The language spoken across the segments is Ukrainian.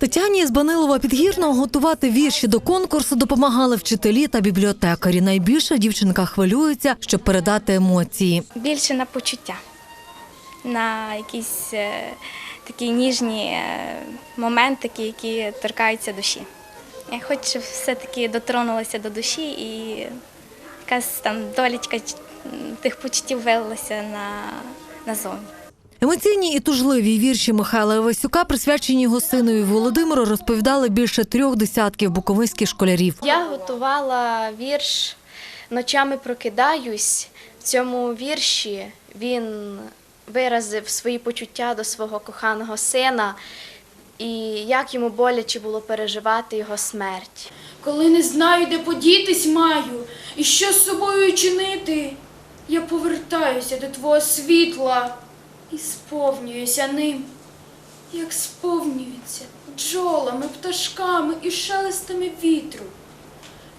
Тетяні з Банилова Підгірного готувати вірші до конкурсу допомагали вчителі та бібліотекарі. Найбільше дівчинка хвилюється, щоб передати емоції. більше на почуття, на якісь е, такі ніжні е, моментики, які торкаються душі. Я хочу, все-таки дотронулося до душі і якась там долічка тих почуттів вилилася на, назовні. Емоційні і тужливі вірші Михайла Івасюка, присвячені його синові Володимиру, розповідали більше трьох десятків буковинських школярів. Я готувала вірш Ночами прокидаюсь. В цьому вірші він виразив свої почуття до свого коханого сина і як йому боляче було переживати його смерть. Коли не знаю, де подітись маю, і що з собою чинити, я повертаюся до твого світла і сповнююся ним, як сповнюються бджолами, пташками і шелестами вітру,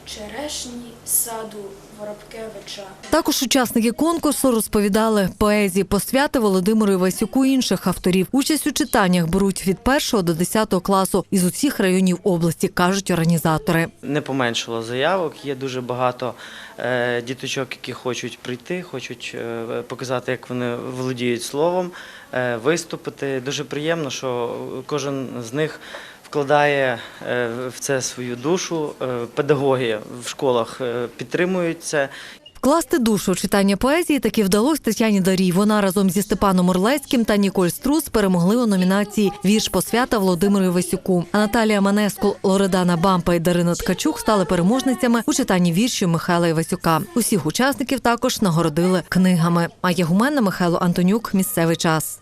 черешні саду Воробкевича. Також учасники конкурсу розповідали поезії посвяти Володимиру Івасюку і інших авторів. Участь у читаннях беруть від 1 до 10 класу із усіх районів області, кажуть організатори. не поменшало заявок. Є дуже багато е, діточок, які хочуть прийти, хочуть е, показати, як вони володіють словом, е, виступити. Дуже приємно, що кожен з них вкладає е, в це свою душу. Е, Педагоги в школах е, підтримують це. Вкласти душу читання поезії таки вдалося Тетяні Дарій. Вона разом зі Степаном Орлецьким та Ніколь Струс перемогли у номінації Вірш посвята Володимиру Івасюку. А Наталія Манескул, Лоредана Бампа і Дарина Ткачук стали переможницями у читанні віршів Михайла Івасюка. Усіх учасників також нагородили книгами. А Ягуменна Михайло Антонюк. Місцевий час.